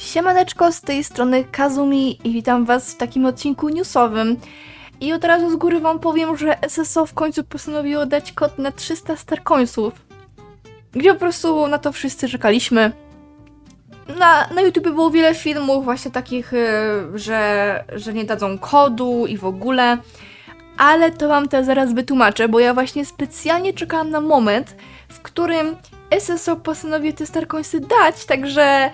Siemaneczko, z tej strony Kazumi i witam was w takim odcinku newsowym. I od razu z góry wam powiem, że SSO w końcu postanowiło dać kod na 300 Starcoinsów. Gdzie po prostu na to wszyscy czekaliśmy. Na, na YouTube było wiele filmów właśnie takich, y, że, że nie dadzą kodu i w ogóle. Ale to wam to zaraz wytłumaczę, bo ja właśnie specjalnie czekałam na moment, w którym SSO postanowi te Starcoinsy dać, także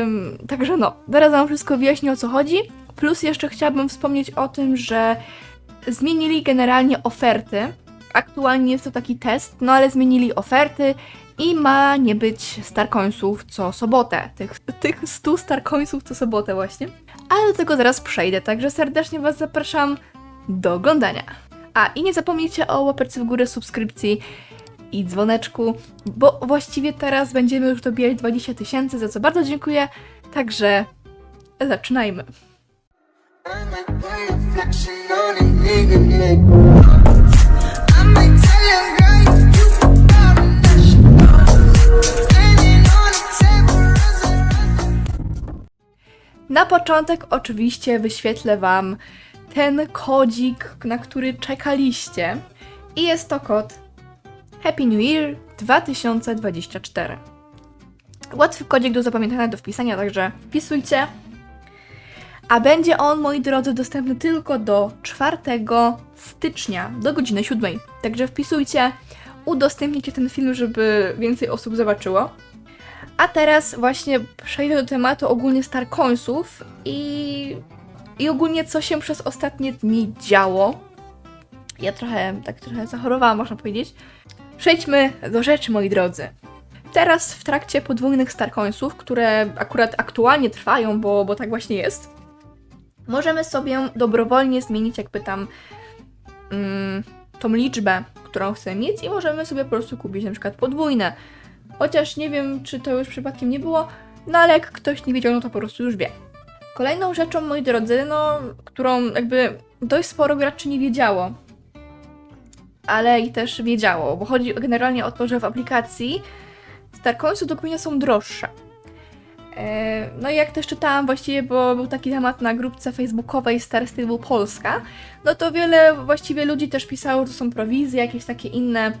Ym, także no, zaraz wam wszystko wyjaśnię o co chodzi. Plus jeszcze chciałabym wspomnieć o tym, że zmienili generalnie oferty. Aktualnie jest to taki test, no ale zmienili oferty i ma nie być Starcoinsów co sobotę. Tych, tych 100 Starcoinsów co sobotę właśnie. Ale do tego zaraz przejdę, także serdecznie was zapraszam do oglądania. A i nie zapomnijcie o łaperce w górę, subskrypcji i dzwoneczku, bo właściwie teraz będziemy już dobijać 20 tysięcy, za co bardzo dziękuję. Także zaczynajmy. Na początek oczywiście wyświetlę Wam ten kodzik, na który czekaliście. I jest to kod Happy New Year 2024. Łatwy kodzik do zapamiętania, do wpisania, także wpisujcie. A będzie on, moi drodzy, dostępny tylko do 4 stycznia do godziny 7. Także wpisujcie, udostępnijcie ten film, żeby więcej osób zobaczyło. A teraz właśnie przejdę do tematu ogólnie Starcoinsów i, i ogólnie co się przez ostatnie dni działo. Ja trochę, tak trochę zachorowałam, można powiedzieć. Przejdźmy do rzeczy, moi drodzy. Teraz w trakcie podwójnych Starcoinsów, które akurat aktualnie trwają, bo, bo tak właśnie jest, możemy sobie dobrowolnie zmienić jakby tam mm, tą liczbę, którą chcemy mieć i możemy sobie po prostu kupić na przykład podwójne. Chociaż nie wiem, czy to już przypadkiem nie było, no ale jak ktoś nie wiedział, no to po prostu już wie. Kolejną rzeczą, moi drodzy, no, którą jakby dość sporo graczy nie wiedziało, ale i też wiedziało, bo chodzi generalnie o to, że w aplikacji Starcoinsy do kupienia są droższe. E, No i jak też czytałam właściwie, bo był taki temat na grupce facebookowej Star Stable Polska, no to wiele właściwie ludzi też pisało, że są prowizje, jakieś takie inne,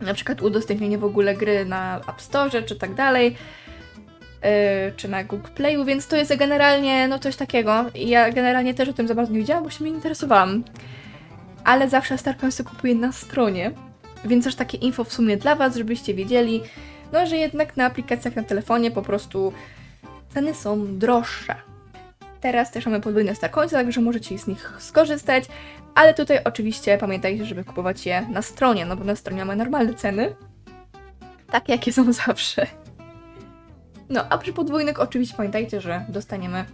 na przykład udostępnienie w ogóle gry na App Store czy tak dalej, czy na Google Playu, więc to jest generalnie no coś takiego. Ja generalnie też o tym za bardzo nie wiedziałam, bo się nie interesowałam. Ale zawsze Starcoinsy kupuję na stronie, więc też takie info w sumie dla Was, żebyście wiedzieli, no że jednak na aplikacjach na telefonie po prostu ceny są droższe. Teraz też mamy podwójne Starcoinsy, także możecie z nich skorzystać, ale tutaj oczywiście pamiętajcie, żeby kupować je na stronie, no bo na stronie mamy normalne ceny, takie jakie są zawsze. No, a przy podwójnych oczywiście pamiętajcie, że dostaniemy,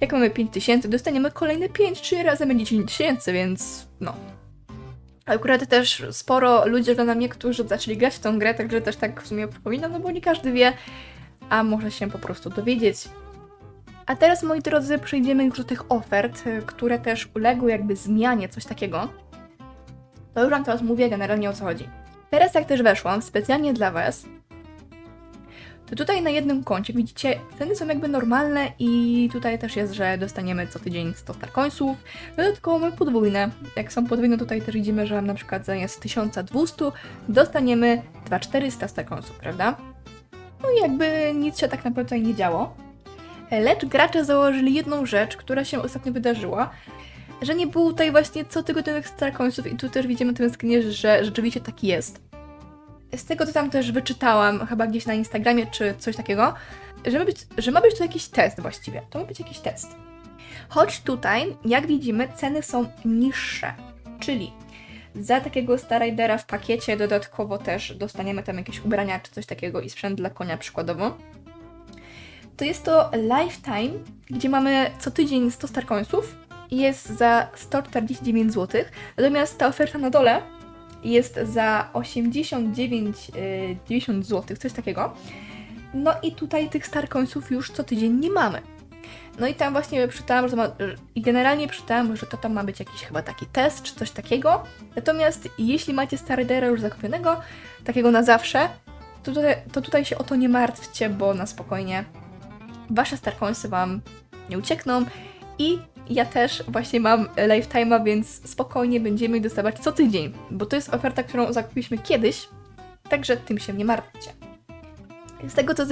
jak mamy 5000, dostaniemy kolejne 5, 3 razy będzie 10 tysięcy, więc no. Akurat też sporo ludzi ogląda mnie, którzy zaczęli grać w tą grę, także też tak w sumie przypominam, no bo nie każdy wie, a może się po prostu dowiedzieć. A teraz, moi drodzy, przejdziemy już do tych ofert, które też uległy jakby zmianie, coś takiego. To już Wam teraz mówię generalnie o co chodzi. Teraz jak też weszłam specjalnie dla Was, to tutaj na jednym koncie widzicie, ceny są jakby normalne i tutaj też jest, że dostaniemy co tydzień 100 Starcoinsów. Dodatkowo mamy podwójne. Jak są podwójne, tutaj też widzimy, że na przykład zamiast 1200 dostaniemy 2400 Starcoinsów, prawda? No i jakby nic się tak naprawdę tutaj nie działo. Lecz gracze założyli jedną rzecz, która się ostatnio wydarzyła, że nie było tutaj właśnie co tygodniowych Starcoinsów i tu też widzimy na tym screenie, że rzeczywiście tak jest. Z tego, co tam też wyczytałam, chyba gdzieś na Instagramie czy coś takiego, że ma być, że ma być to jakiś test właściwie. To ma być jakiś test. Choć tutaj, jak widzimy, ceny są niższe. Czyli za takiego Starridera w pakiecie dodatkowo też dostaniemy tam jakieś ubrania czy coś takiego i sprzęt dla konia przykładowo. To jest to Lifetime, gdzie mamy co tydzień 100 Starcoinsów i jest za 149 zł. Natomiast ta oferta na dole jest za 89,90 zł, coś takiego. No i tutaj tych Starcoinsów już co tydzień nie mamy. No i tam właśnie przeczytałam, że ma, generalnie przeczytałam, że to tam ma być jakiś chyba taki test czy coś takiego. Natomiast jeśli macie Starridera już zakupionego, takiego na zawsze, to tutaj, to tutaj się o to nie martwcie, bo na spokojnie wasze Starcoinsy wam nie uciekną i ja też właśnie mam lifetime'a, więc spokojnie będziemy dostawać co tydzień, bo to jest oferta, którą zakupiliśmy kiedyś, także tym się nie martwcie. Z tego, co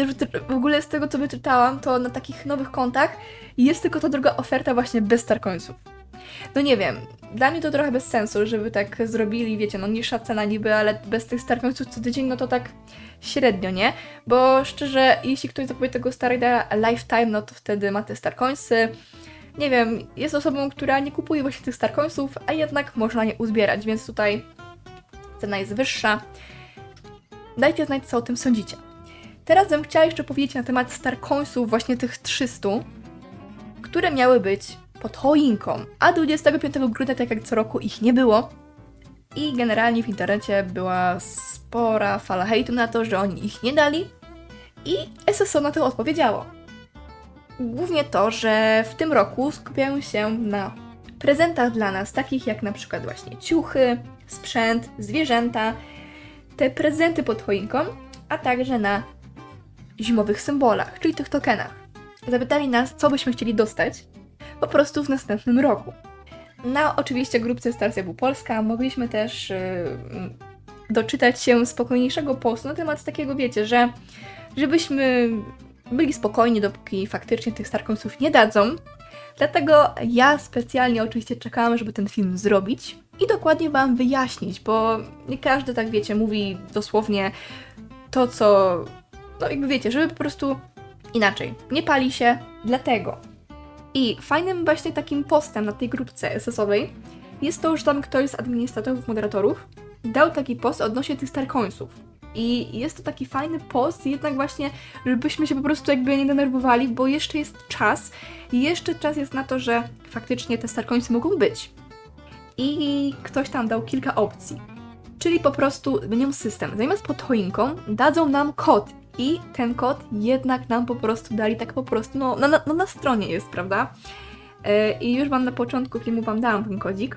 w ogóle z tego, co wyczytałam, to na takich nowych kontach jest tylko ta druga oferta właśnie bez Starcoinsów. No nie wiem, dla mnie to trochę bez sensu, żeby tak zrobili, wiecie, no niższa cena niby, ale bez tych Starcoinsów co tydzień, no to tak średnio, nie? Bo szczerze, jeśli ktoś zakupuje tego Starridera Lifetime, no to wtedy ma te Starcoinsy. Nie wiem, jest osobą, która nie kupuje właśnie tych Starcoinsów, a jednak można je uzbierać, więc tutaj cena jest wyższa. Dajcie znać, co o tym sądzicie. Teraz bym chciała jeszcze powiedzieć na temat Starcoinsów, właśnie tych 300, które miały być pod choinką, a 25 grudnia, tak jak co roku, ich nie było. I generalnie w internecie była spora fala hejtu na to, że oni ich nie dali. I SSO na to odpowiedziało. Głównie to, że w tym roku skupiają się na prezentach dla nas, takich jak na przykład właśnie ciuchy, sprzęt, zwierzęta, te prezenty pod choinką, a także na zimowych symbolach, czyli tych tokenach. Zapytali nas, co byśmy chcieli dostać po prostu w następnym roku. Na oczywiście grupce Starsebu Polska mogliśmy też yy, doczytać się spokojniejszego postu na temat takiego, wiecie, że żebyśmy byli spokojni, dopóki faktycznie tych Starcoinsów nie dadzą. Dlatego ja specjalnie oczywiście czekałam, żeby ten film zrobić i dokładnie Wam wyjaśnić, bo nie każdy, tak wiecie, mówi dosłownie to, co. No, jakby wiecie, żeby po prostu inaczej. Nie pali się, dlatego. I fajnym właśnie takim postem na tej grupce SS-owej jest to, że tam ktoś z administratorów, moderatorów dał taki post odnośnie tych Starcoinsów. I jest to taki fajny post, jednak właśnie, żebyśmy się po prostu jakby nie denerwowali, bo jeszcze jest czas jeszcze czas jest na to, że faktycznie te Starcoinsy mogą być. I ktoś tam dał kilka opcji. Czyli po prostu zmienią system. Zamiast pod choinką dadzą nam kod. I ten kod jednak nam po prostu dali tak po prostu, no na, na, no stronie jest, prawda? Yy, I już Wam na początku filmu Wam dałam ten kodzik.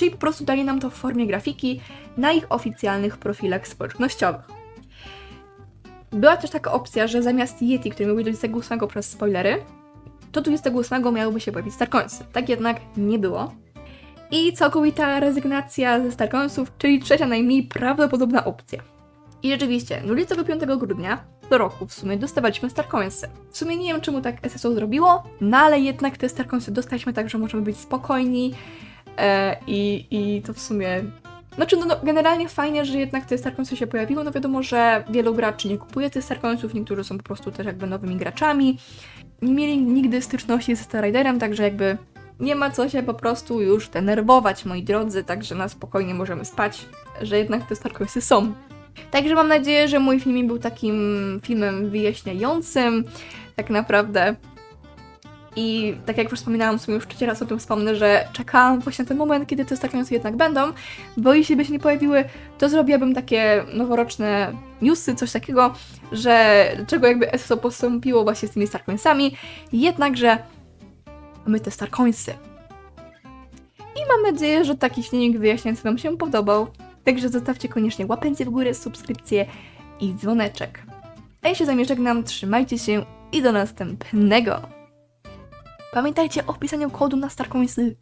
Czyli po prostu dali nam to w formie grafiki na ich oficjalnych profilach społecznościowych. Była też taka opcja, że zamiast Yeti, który miał być do 28 przez spoilery, to 28 miałyby się pojawić Starcoinsy. Tak jednak nie było. I całkowita rezygnacja ze Starcoinsów, czyli trzecia najmniej prawdopodobna opcja. I rzeczywiście, 25 grudnia do roku w sumie dostawaliśmy Starcoinsy. W sumie nie wiem, czemu tak SSO zrobiło, no ale jednak te Starcoinsy dostaliśmy tak, że możemy być spokojni i, i to w sumie... Znaczy, no, no generalnie fajnie, że jednak te Starcoinsy się pojawiły, no wiadomo, że wielu graczy nie kupuje tych Starcoinsów, niektórzy są po prostu też jakby nowymi graczami, nie mieli nigdy styczności ze Star Riderem, także jakby nie ma co się po prostu już denerwować, moi drodzy, także na spokojnie możemy spać, że jednak te Starcoinsy są. Także mam nadzieję, że mój filmik był takim filmem wyjaśniającym, tak naprawdę. I tak jak już wspominałam, w sumie już trzeci raz o tym wspomnę, że czekałam właśnie na ten moment, kiedy te Starcoinsy jednak będą, bo jeśli by się nie pojawiły, to zrobiłabym takie noworoczne newsy, coś takiego, że dlaczego jakby SSO postąpiło właśnie z tymi Starcoinsami, jednakże mamy te Starcoinsy. I mam nadzieję, że taki filmik wyjaśniający Wam się podobał. Także zostawcie koniecznie łapencję w górę, subskrypcję i dzwoneczek. A ja się z wami trzymajcie się i do następnego. Pamiętajcie o wpisaniu kodu na Starcoinsy.